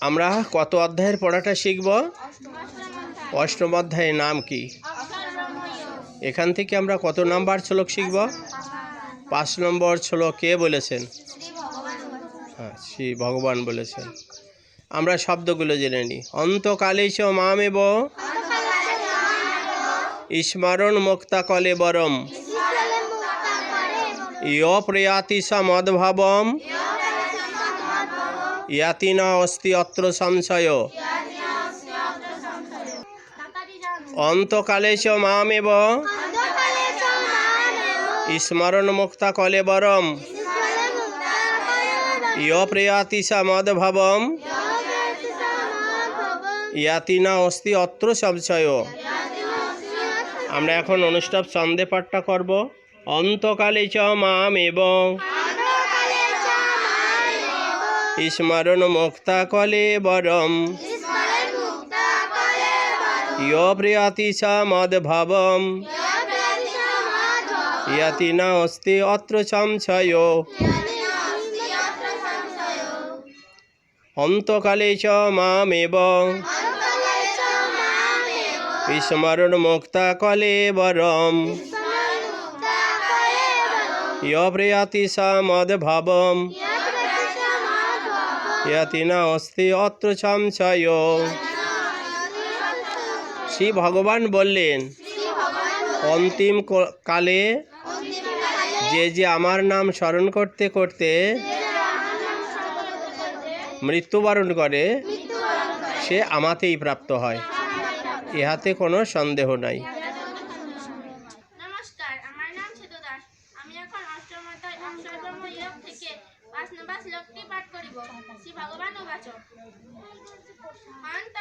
আমরা কত অধ্যায়ের পড়াটা শিখব? অষ্টম অধ্যায়ের নাম কি? এখান থেকে আমরা কত নাম্বার শ্লোক শিখব? পাঁচ নম্বর শ্লোক কে বলেছেন? হ্যাঁ শ্রী ভগবান বলেছেন। আমরা শব্দগুলো জেনে নিই। অন্তকালে চ মামেব। স্মরণ মুক্তা কলে বরম। ইয় প্রয়াতি স মদ্ভাবম। ইয়াতি অস্তি অত্র সংশয়। অন্তকালে চ মামেব। স্মরণ মুক্তা কলে বরম। ইয় মদ্ভাবম। ইয়াতি না অস্তি অত্র সংশয়। আমরা এখন অনুষ্ঠান ছন্দে পাঠটা করব। অন্তকালে চ মাম এবং স্মরণ মুক্তা কলে বরম। ইয় প্রিয়াতি স মদ্ভাবম। ইয়াতি না অস্তি অত্র সংশয়। অন্তকালে চ মাম এবং স্মরণ মুক্তা কলে বরম। ইয় প্রিয়াতি স মদ্ভাবম। অত্র শ্রী ভগবান বললেন অন্তিম কালে যে যে আমার নাম স্মরণ করতে করতে মৃত্যুবরণ করে, সে আমাতেই প্রাপ্ত হয়। ইহাতে কোনো সন্দেহ নাই। নমস্কার, আমার নাম আমি এখন থেকে নম্বর শ্লোকটি পাঠ করিব? শ্রী ভগবান ও অন্ত